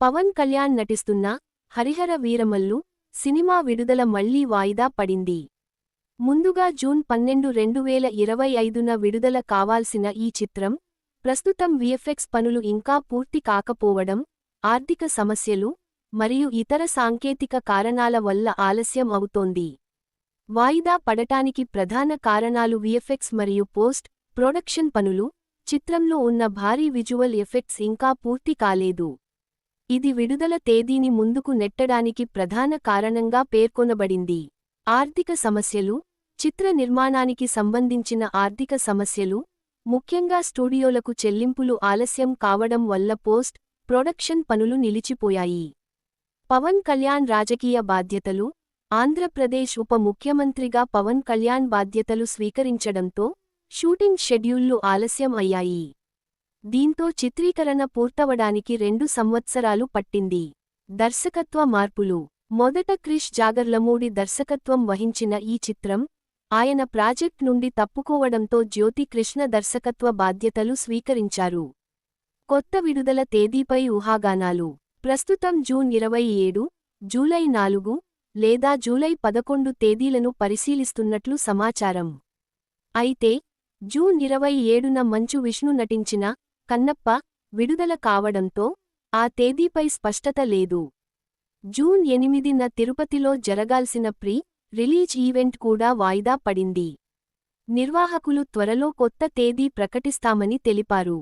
పవన్ కళ్యాణ్ నటిస్తున్న హరిహర వీరమల్లు సినిమా విడుదల మళ్ళీ వాయిదా పడింది. ముందుగా జూన్ పన్నెండు రెండు వేల ఇరవై ఐదున విడుదల కావాల్సిన ఈ చిత్రం ప్రస్తుతం విఎఫ్ఎక్స్ పనులు ఇంకా పూర్తి కాకపోవడం ఆర్థిక సమస్యలు మరియు ఇతర సాంకేతిక కారణాల వల్ల ఆలస్యం అవుతోంది. వాయిదా పడటానికి ప్రధాన కారణాలు విఎఫ్ఎక్స్ మరియు పోస్ట్ ప్రొడక్షన్ పనులు చిత్రంలో ఉన్న భారీ విజువల్ ఎఫెక్ట్స్ ఇంకా పూర్తి కాలేదు. ఇది విడుదల తేదీని ముందుకు నెట్టడానికి ప్రధాన కారణంగా పేర్కొనబడింది. ఆర్థిక సమస్యలు చిత్ర నిర్మాణానికి సంబంధించిన ఆర్థిక సమస్యలు ముఖ్యంగా స్టూడియోలకు చెల్లింపులు ఆలస్యం కావడం వల్ల పోస్ట్ ప్రొడక్షన్ పనులు నిలిచిపోయాయి. పవన్ కళ్యాణ్ రాజకీయ బాధ్యతలు ఆంధ్రప్రదేశ్ ఉప ముఖ్యమంత్రిగా పవన్ కళ్యాణ్ బాధ్యతలు స్వీకరించడంతో షూటింగ్ షెడ్యూళ్ళు ఆలస్యం అయ్యాయి. దీంతో చిత్రీకరణ పూర్తవడానికి రెండు సంవత్సరాలు పట్టింది. దర్శకత్వ మార్పులు. మొదట క్రిష్ జాగర్లమూడి దర్శకత్వం వహించిన ఈ చిత్రం ఆయన ప్రాజెక్ట్ నుండి తప్పుకోవడంతో జ్యోతి కృష్ణ దర్శకత్వ బాధ్యతలు స్వీకరించారు. కొత్త విడుదల తేదీపై ఊహాగానాలు. ప్రస్తుతం జూన్ ఇరవై ఏడు జూలై నాలుగు లేదా జూలై పదకొండు తేదీలను పరిశీలిస్తున్నట్లు సమాచారం. అయితే జూన్ ఇరవై ఏడున మంచు విష్ణు నటించిన కన్నప్ప విడుదల కావడంతో ఆ తేదీపై స్పష్టత లేదు. జూన్ ఎనిమిదిన తిరుపతిలో జరగాల్సిన ప్రీ రిలీజ్ ఈవెంట్ కూడా వాయిదా పడింది. నిర్వాహకులు త్వరలో కొత్త తేదీ ప్రకటిస్తామని తెలిపారు.